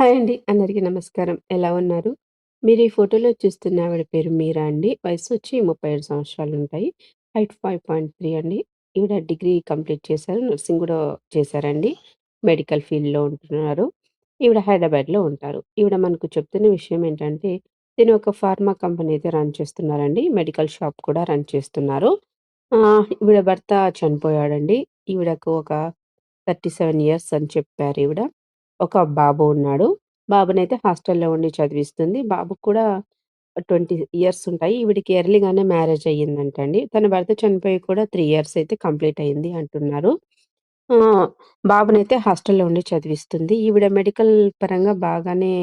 Hi అండి. అందరికీ నమస్కారం. ఎలా ఉన్నారు? మీరు ఈ ఫోటోలో చూస్తున్న ఆవిడ పేరు మీరా అండి. వయసు వచ్చి ముప్పై ఏడు సంవత్సరాలు ఉంటాయి హైట్ 5.3 అండి. ఈవిడ డిగ్రీ కంప్లీట్ చేశారు. నర్సింగ్ కూడా చేశారండి. మెడికల్ ఫీల్డ్‌లో ఉంటున్నారు. ఈవిడ హైదరాబాద్‌లో ఉంటారు. ఈవిడ మనకు చెప్తున్న విషయం ఏంటంటే, దీని ఒక ఫార్మా కంపెనీ అయితే రన్ చేస్తున్నారండి. మెడికల్ షాప్ కూడా రన్ చేస్తున్నారు. ఈవిడ భర్త చనిపోయాడండి. ఈవిడకు ఒక 37 ఇయర్స్ అని చెప్పారు ఈవిడ. ఒక బాబు ఉన్నాడు. బాబునైతే హాస్టల్‌లో ఉండి చదివిస్తుంది. బాబుకి కూడా 20 ఇయర్స్ ఉంటాయి. ఈవిడకి ఎర్లీగానే మ్యారేజ్ అయ్యిందంటండి. తన భర్త చనిపోయి కూడా 3 ఇయర్స్ అయితే కంప్లీట్ అయింది అంటున్నారు. ఆహ్, బాబునైతే హాస్టల్‌లో ఉండి చదివిస్తుంది. ఈవిడ మెడికల్ పరంగా బాగానే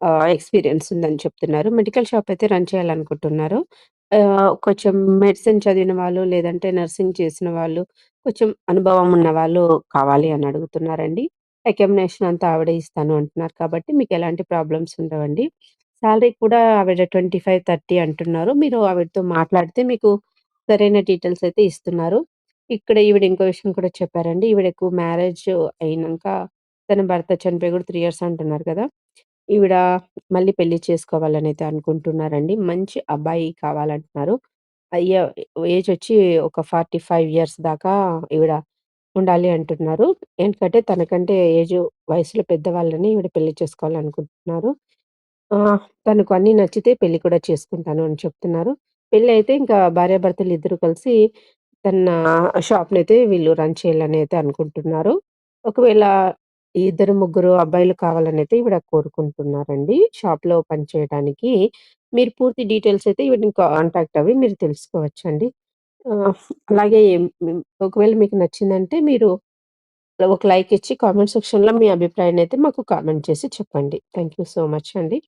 ఆహ్, ఎక్స్‌పీరియన్స్ ఉందని చెప్తున్నారు. మెడికల్ షాప్ అయితే రన్ చేయాలనుకుంటున్నారు. ఆహ్, కొంచెం మెడిసిన్ చదివిన వాళ్ళు, లేదంటే నర్సింగ్ చేసిన వాళ్ళు, కొంచెం అనుభవం ఉన్న వాళ్ళు కావాలి అని అడుగుతున్నారండి. అకామినేషన్ అంతా ఆవిడే ఇస్తాను అంటున్నారు కాబట్టి మీకు ఎలాంటి ప్రాబ్లమ్స్ ఉండవండి. సాలరీ కూడా ఆవిడ 25, 30 అంటున్నారు. మీరు ఆవిడతో మాట్లాడితే మీకు సరైన డీటెయిల్స్ అయితే ఇస్తున్నారు. ఇక్కడ ఈవిడ ఇంకో విషయం కూడా చెప్పారండి. ఈవిడ ఎక్కువ మ్యారేజ్ అయినాక తన భర్త చనిపోయి కూడా త్రీ ఇయర్స్ అంటున్నారు కదా! ఈవిడ మళ్ళీ పెళ్ళి చేసుకోవాలని అయితే అనుకుంటున్నారండి. మంచి అబ్బాయి కావాలంటున్నారు. అయ్య ఏజ్ వచ్చి ఒక 45 ఇయర్స్ దాకా ఈవిడ ఉండాలి అంటున్నారు. ఎందుకంటే తనకంటే ఏజు వయసులో పెద్దవాళ్ళని ఈవిడ పెళ్ళి చేసుకోవాలనుకుంటున్నారు. ఆహ్, తనకు అన్నీ నచ్చితే పెళ్ళి కూడా చేసుకుంటాను అని చెప్తున్నారు. పెళ్ళయితే ఇంకా భార్యాభర్తలు ఇద్దరు కలిసి తన షాప్‌నైతే వీళ్ళు రన్ చేయాలని అయితే అనుకుంటున్నారు. ఒకవేళ ఇద్దరు, ముగ్గురు అబ్బాయిలు కావాలనైతే ఈవిడ కోరుకుంటున్నారండి. షాప్‌లో పనిచేయడానికి. మీరు పూర్తి డీటెయిల్స్ అయితే ఈవిడని కాంటాక్ట్ అవ్వి మీరు తెలుసుకోవచ్చండి. అలాగే ఒకవేళ మీకు నచ్చిందంటే మీరు ఒక లైక్ ఇచ్చి కామెంట్ సెక్షన్‌లో మీ అభిప్రాయాన్నయితే మాకు కామెంట్ చేసి చెప్పండి. థ్యాంక్ యూ సో మచ్ అండి.